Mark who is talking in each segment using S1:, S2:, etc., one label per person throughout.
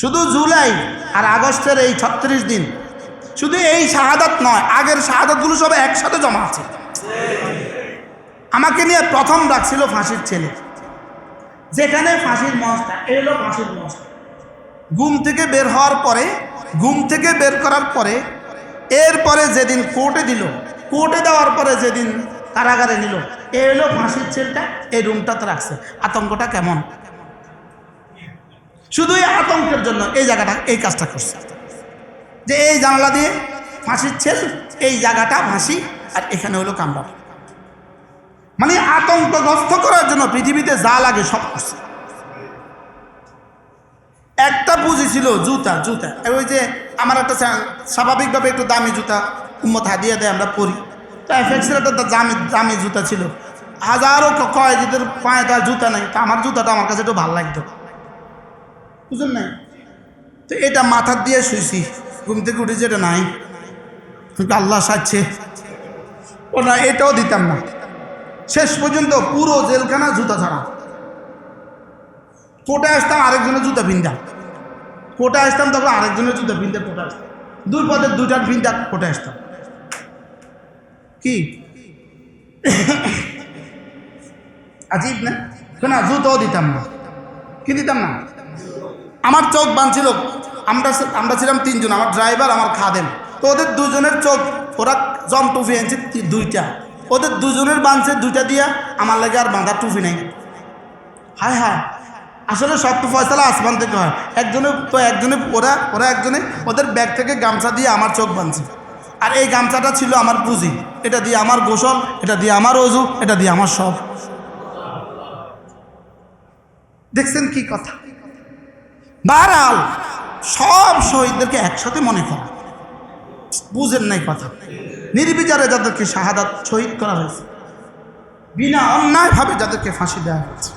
S1: শুধু জুলাই আর আগস্টের এই ছত্রিশ দিন, শুধু এই শাহাদাত নয়, আগের শাহাদাতগুলো সব একসাথে জমা আছে। আমাকে নিয়ে প্রথম ডাকছিল ফাঁসির ছেলে। যেখানে ফাঁসির মঞ্চটা এলো ফাঁসির মঞ্চটা ঘুম থেকে বের হওয়ার পরে, ঘুম থেকে বের করার পরে, এরপরে যেদিন কোর্টে দিল, কোর্টে দেওয়ার পরে যেদিন কারাগারে নিল, এ হলো ফাঁসির ছেলেটা, এই রুমটাতে রাখছে। আতঙ্কটা কেমন? শুধু এই আতঙ্কের জন্য এই জায়গাটা, এই কাজটা করছে। যে এই জানলা দিয়ে ফাঁসির ছেল, এই জায়গাটা ফাঁসি, আর এখানে হলো কামড়া মানে আতঙ্কগ্রস্ত করার জন্য পৃথিবীতে যা লাগে সব করছে। একটা পুঁজি ছিল জুতা জুতা। ওই যে আমার একটা স্বাভাবিকভাবে একটু দামি জুতা উম্মত হাদিয়া দেয়, আমরা পরি। তো একটা দামি দামি জুতা ছিল। হাজারো ক- কয়েদিদের পায়ে তার জুতা নেই। তা আমার জুতাটা আমার কাছে একটু ভালো লাগতো। বুঝলেন না? তো এটা মাথার দিয়ে শুইছি, ঘুম থেকে উঠেছে এটা নাই। আল্লাহ সাজছে। ও না এটাও দিতাম না। শেষ পর্যন্ত পুরো জেলখানা জুতা ছাড়া। কোটে আসতাম আরেকজনের জুতা পিনতাম কোটে আসতাম, তখন আরেকজনের জুতা পিনতে কোটা আসতাম। দুই পদের দুইটার পিনতা কোটে আসতাম। কি? আজিব না? না জুতোও দিতাম না। কি দিতাম না? আমার চোখ বাঁধছিল। আমরা আমরা ছিলাম তিনজন, আমার ড্রাইভার আমার খাদেম। তো ওদের দুজনের চোখ, ওরা জম টুফি আনছে দুইটা। ওদের দুজনের বাঁধছে, দুইটা দিয়া আমার লাগে আর বাঁধার টুফি নেই। হায় হায়। আসলে সব তো ফয়সালা আসমান থেকে হয়। একজনে তো একজনে, ওরা ওরা একজনে ওদের ব্যাগ থেকে গামছা দিয়ে আমার চোখ বাঁধছে। আর এই গামছাটা ছিল আমার পুঁজি। এটা দিয়ে আমার গোসল, এটা দিয়ে আমার অজু, এটা দিয়ে আমার সব। দেখছেন কি কথা? বারাল সব শহীদদেরকে একসাথে মনে করা। বুঝেন নাই কথা। নির্বিচারে যাদেরকে শাহাদাত শহীদ করা হয়েছে, বিনা অন্যায়ভাবে যাদেরকে ফাঁসি দেওয়া হয়েছে,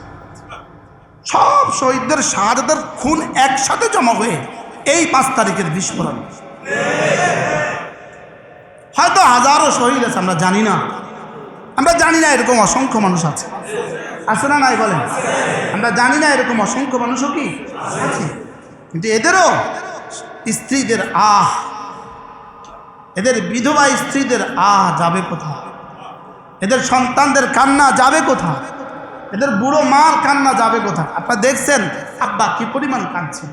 S1: সব শহীদদের শাহাদাতের খুন একসাথে জমা হয়ে এই পাঁচ তারিখের বিস্ফোরণ। হয়তো হাজারো শহীদ আছে, আমরা জানি না। আমরা জানি না এরকম অসংখ্য মানুষ আছে। আছে না নাই বলেন? আমরা জানি না এরকম অসংখ্য মানুষও কি আছে। কিন্তু এদেরও স্ত্রীদের আহ, এদের বিধবা স্ত্রীদের আহ যাবে কোথায়? এদের সন্তানদের কান্না যাবে কোথায়? এদের বুড়ো মার কান্না যাবে কোথায়? আপনারা দেখছেন, আব্বা কি পরিমাণ কাঁদছে।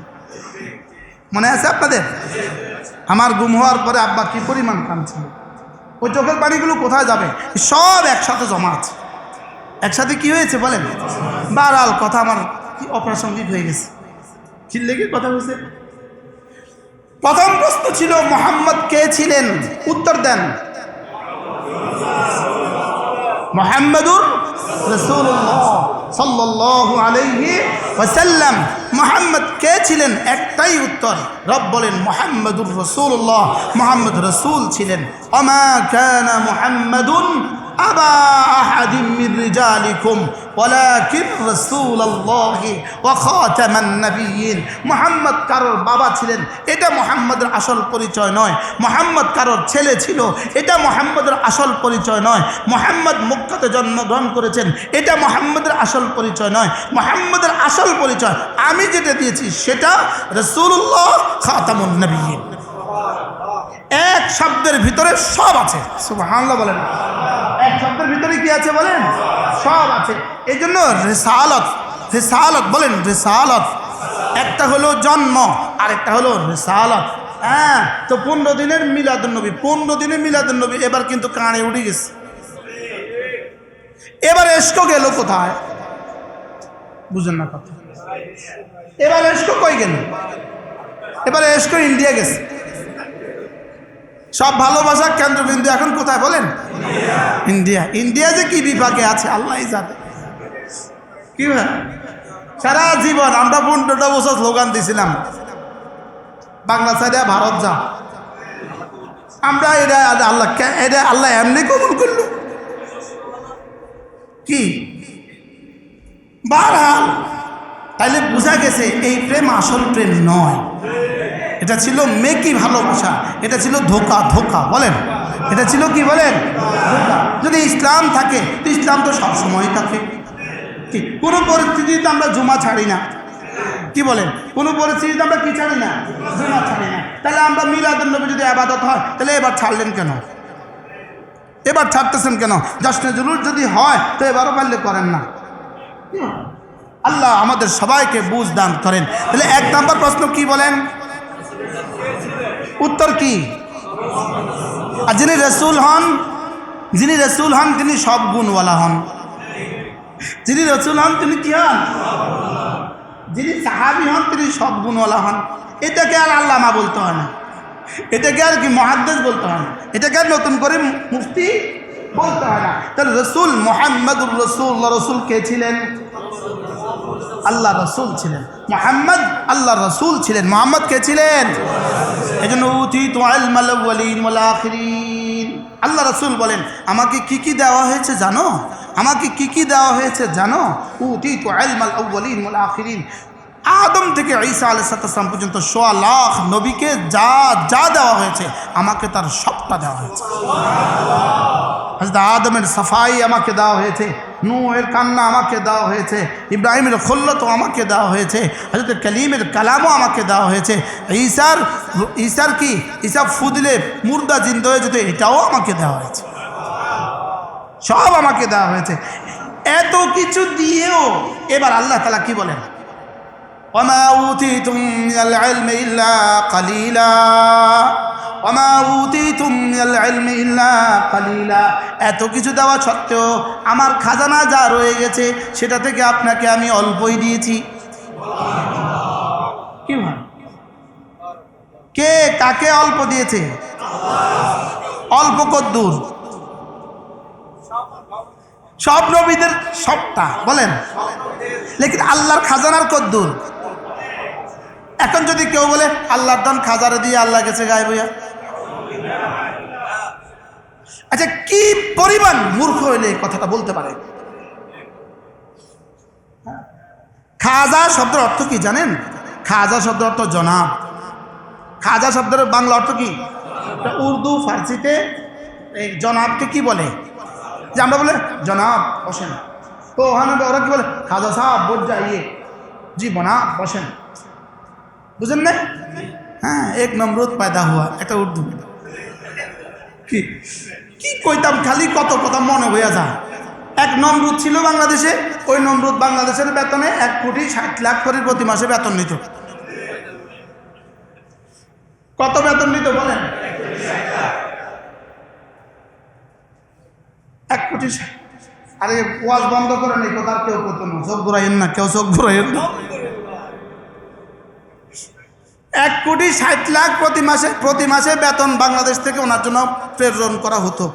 S1: মনে আছে আপনাদের? আমার গুম হওয়ার পরে আব্বা কি পরিমাণ কাঁদছে। ওই চোখের পানিগুলো কোথায় যাবে? সব একসাথে জমা আছে। একসাথে কি হয়েছে বলেন? বারাল কথা আমার কি অপ্রাসঙ্গিক হয়ে গেছে। কি কথা হয়েছে? প্রথম প্রশ্ন ছিল, মোহাম্মদ কে ছিলেন? উত্তর দেন, মোহাম্মদুর মোহাম্মদ কে ছিলেন? একটাই উত্তর, রব বলেন, মোহাম্মদুর রসুল্লাহ মোহাম্মদ রসুল ছিলেন। মুহাম্মদ কারোর বাবা ছিলেন, এটা মুহাম্মদের আসল পরিচয় নয়। মুহাম্মদ কারোর ছেলে ছিল, এটা মুহাম্মদের আসল পরিচয় নয়। জন্মগ্রহণ করেছেন, এটা মোহাম্মদের আসল পরিচয় নয়। মোহাম্মদের আসল পরিচয়, আমি যেটা দিয়েছি, সেটা রাসূলুল্লাহ খাতামুন এক শব্দের ভিতরে সব আছে। বলেন। শব্দের ভিতরে কি আছে বলেন? সব আছে। এই জন্য রেসালত রেসালত বলেন, রেসালত। একটা হলো জন্ম আর একটা হলো রেসালত। হ্যাঁ তো পনেরো দিনের মিলাদুন্নবী, পনেরো দিনের মিলাদুন্নবী, এবার কিন্তু কানে উঠে গেছে। এবার এসকো গেল কোথায়? বুঝেন না কথা। এবার এসকো কই গেল? এবার এসকো ইন্ডিয়া গেছে। সব ভালোবাসা কেন্দ্রবিন্দু এখন কোথায় বলেন? ইন্ডিয়া ইন্ডিয়া যে কি বিভাগে আছে, আল্লাহ জানে। কি ভাই? সারা জীবন আমরা পনেরোটা বছর স্লোগান দিছিলাম, বাংলা সাইডে ভারত যা আমরা এটা আল্লাহ এটা আল্লাহ এমনি কবুল করল। কি? বারহাল। তাইলে বোঝা গেছে, এই প্রেম আসল প্রেম নয়। এটা ছিল মেকি ভালোবাসা এটা ছিল ধোকা ধোকা, বলেন। এটা ছিল কি বলেন? যদি ইসলাম থাকে, তো ইসলাম তো সবসময় থাকে। কি? কোনো পরিস্থিতিতে আমরা জুমা ছাড়ি না। কি বলেন? কোনো পরিস্থিতিতে আমরা কি ছাড়ি না? জুমা ছাড়ি না। তাহলে আমরা মিলাদুল নবী যদি আবাদত হয়, তাহলে এবার ছাড়লেন কেন? এবার ছাড়তেছেন কেন? জশ্নে জুলুর যদি হয়, তো এবারও পারলে করেন না। আল্লাহ আমাদের সবাইকে বুঝ দান করেন। তাহলে এক নাম্বার প্রশ্ন কি বলেন? উত্তর কি? আর যিনি রসুল হন, যিনি রসুল হন, তিনি সব গুণওয়ালা হন। যিনি রসুল হন, তিনি কি হন? যিনি সাহাবি হন, তিনি সব গুণওয়ালা হন। এটাকে আর আল্লামা বলতে হয় না। এটাকে আর কি মহাদ্দেশ বলতে হয় না। এটাকে আর নতুন করে মুফতি বলতে হয় না। তাহলে রসুল মোহাম্মদুর রসুল রসুল কে ছিলেন? আল্লাহ রসুল ছিলেন। মোহাম্মদ আল্লাহ রসুল ছিলেন। মোহাম্মদ কে ছিলেন? আল্লাহ রসুল বলেন, আমাকে কি কি দেওয়া হয়েছে জানো? আমাকে কি কি দেওয়া হয়েছে জানো? উথিত আলমাল আখিরিন। আদম থেকে ঈসা আলাইসালাম পর্যন্ত সোয়া লাখ নবীকে যা যা দেওয়া হয়েছে, আমাকে তার সবটা দেওয়া হয়েছে। আদমের সাফাই আমাকে দেওয়া হয়েছে। নূহের কান্না আমাকে দেওয়া হয়েছে ইব্রাহিমের খল্লতও আমাকে দেওয়া হয়েছে হজরত কলিমের কালামও আমাকে দেওয়া হয়েছে ঈশার ঈশার কি ঈশা ফুদলে মুর্দা জিন্দ হয়ে যেত এটাও আমাকে দেওয়া হয়েছে সব আমাকে দেওয়া হয়েছে এত কিছু দিয়েও এবার আল্লাহ তালা কি বলেন وما أوتيتم من العلم إلا قليلا এত কিছু দেওয়া সত্ত্বেও আমার খাজানা যা রয়ে গেছে সেটা থেকে আপনাকে আমি অল্পই দিয়েছি। কি ভাই? কে কাকে অল্প দিয়েছে? অল্প কদ্দুর। সব নবীদের সবটা বলেন। লেকিন আল্লাহর খাজানার কদ্দুর। এখন যদি কেউ বলে আল্লাহর দন খাজারে দিয়ে আল্লাহ গেছে গায়ে বইয়া আচ্ছা কি পরিমাণ মূর্খ হইলে কথাটা বলতে পারে? খাজা শব্দের অর্থ কি জানেন? খাজা শব্দের অর্থ জনাব। খাজা শব্দের বাংলা অর্থ কি? উর্দু, ফার্সিতে এই জনাবকে কি বলে? যে আমরা বলে, জনাব বসেন। তো ওখানে ওরা কি বলে? খাজা সাহেব বোঝ যাইয়ে জি বনা বসেন। বুঝেন না? হ্যাঁ এক নমরুদ পায়দা হওয়া একটা উর্দু। কি? কি কইতাম? খালি কত কথা মনে হইয়া যায়। এক নমরুদ ছিল বাংলাদেশে, ওই নমরুদ বাংলাদেশের বেতনে এক কোটি ষাট লাখ করে প্রতি মাসে বেতন নিত। কত বেতন নিত বলেন? এক কোটি আরে ওয়াজ বন্ধ করে নেই কোথাও কেউ করতো না। চোখ ঘুরাইন না, কেউ চোখ ঘুরাইন না এক কোটি ষাট লাখ প্রতি মাসে প্রতি মাসে বেতন বাংলাদেশ থেকে ওনার জন্য প্রেরণ করা হতো।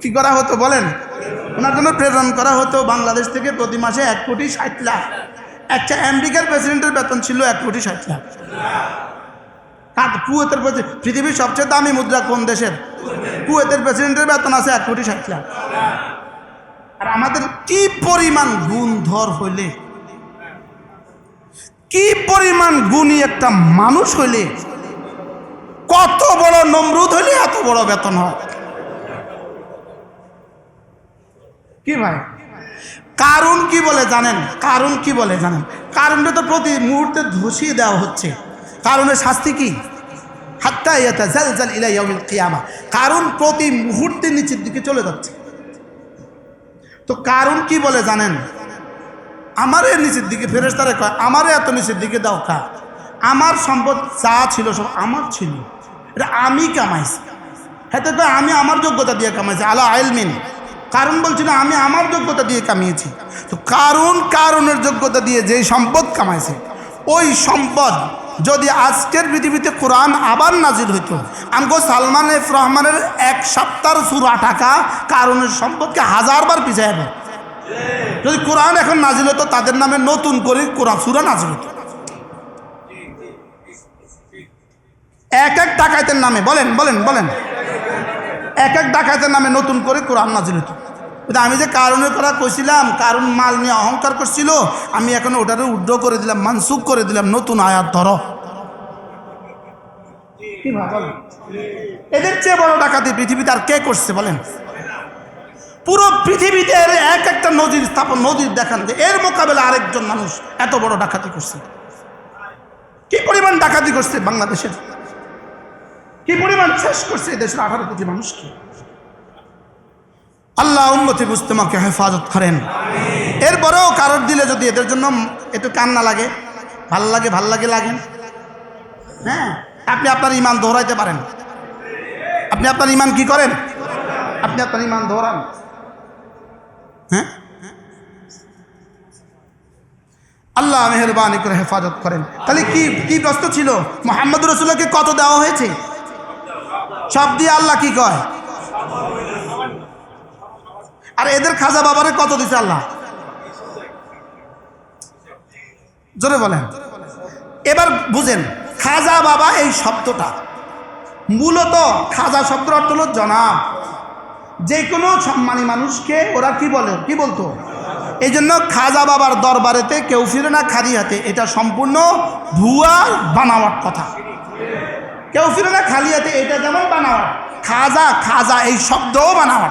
S1: কি করা হতো বলেন? ওনার জন্য প্রেরণ করা হতো বাংলাদেশ থেকে প্রতি মাসে এক কোটি ষাট লাখ। একটা আমেরিকার প্রেসিডেন্টের বেতন ছিল এক কোটি ষাট লাখ। কুয়েতের পৃথিবীর সবচেয়ে দামি মুদ্রা কোন দেশের? কুয়েতের প্রেসিডেন্টের বেতন আছে এক কোটি ষাট লাখ। আর আমাদের কি পরিমাণ গুণধর হইলে কি পরিমাণ গুণী একটা মানুষ হইলে কত বড় নমরুদ হইলে এত বড় বেতন হয়? কি ভাই? কারণ কি বলে জানেন? কারণ কি বলে জানেন? কারণটা তো প্রতি মুহূর্তে ধসিয়ে দেওয়া হচ্ছে। কারণের শাস্তি কি? হাত্তা ইয়াতা জাল জাল ইলাইয়াউমিল কিয়ামা। কারণ প্রতি মুহূর্তে নিচের দিকে চলে যাচ্ছে। তো কারণ কি বলে জানেন? আমারে নিচের দিকে ফেরেস্তারে কয়, আমারে এত নিচের দিকে দাও কা? আমার সম্পদ যা ছিল সব আমার ছিল। এটা আমি কামাইছি। হেতে তো আমি আমার যোগ্যতা দিয়ে কামাইছি, আলা আইলমিন। কারণ বলছি না আমি আমার যোগ্যতা দিয়ে কামিয়েছি। তো কারণ কারণের যোগ্যতা দিয়ে যেই সম্পদ কামাইছে, ওই সম্পদ যদি আজকের পৃথিবীতে কোরআন আবার নাজির হইতো আমগো সালমান এফ রহমানের এক সপ্তাহ সুরা টাকা কারণের সম্পদকে হাজারবার পিছিয়ে যদি কোরআন এখন নাজিল হতো, তাদের নামে নতুন করে কোরআন সুরা নাজিল হতো। এক এক ডাকাতের নামে, বলেন বলেন বলেন। এক এক ডাকাতের নামে নতুন করে কোরআন নাজিল হতো। আমি যে কারণের কথা কইছিলাম, কারণ মাল নিয়ে অহংকার করছিল, আমি এখন ওটারে উড্ড করে দিলাম মানসুক করে দিলাম, নতুন আয়াত ধরো। এদের চেয়ে বড় ডাকাতি পৃথিবীতে আর কে করছে, বলেন? পুরো পৃথিবীতে এক একটা নদীর স্থাপন, নদীর দেখান যে এর মোকাবেলা আরেকজন মানুষ এত বড় ডাকাতি করছে। কি পরিমাণ ডাকাতি করছে বাংলাদেশের? কি পরিমাণ শেষ করছে দেশের আঠারো কোটি মানুষকে? আল্লাহ উন্নতি বুঝতেমাকে হেফাজত করেন। এরপরেও কারোর দিলে যদি এদের জন্য একটু কান্না লাগে, ভালো লাগে ভালো লাগে লাগেন হ্যাঁ আপনি আপনার ইমান দৌড়াইতে পারেন। আপনি আপনার ইমান কি করেন? আপনি আপনার ইমান দৌড়ান। হ্যাঁ? আল্লাহ মেহরবানি করে হেফাজত করেন। তাহলে কি কি প্রশ্ন ছিল? মোহাম্মদ রসুল্লাহকে কত দেওয়া হয়েছে? সব দিয়ে আল্লাহ কি কয়? আর এদের খাজা বাবারে কত দিছে আল্লাহ? জোরে বলেন। এবার বুঝেন, খাজা বাবা এই শব্দটা। মূলত খাজা শব্দের অর্থ হলো জনাব। যে কোনো সম্মানী মানুষকে ওরা কি বলে? কি বলতো? এই জন্য খাজা বাবার দরবারেতে কেউ ফিরে না খালি হাতে। এটা সম্পূর্ণ ভুয়া বানাওয়ার কথা। কেউ ফিরে না খালি হাতে, এটা যেমন বানাওয়ার খাজা খাজা, এই শব্দও বানাওয়ার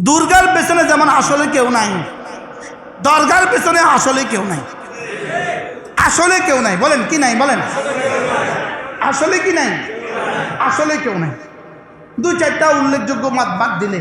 S1: দুর্গার পেছনে যেমন আসলে কেউ নাই, দরগার পেছনে আসলে কেউ নাই। আসলে কেউ নাই। বলেন, কি নাই? বলেন। আসলে কি নাই? আসলে কেউ নাই। দু চারটা উল্লেখযোগ্য মাত বাদ দিলে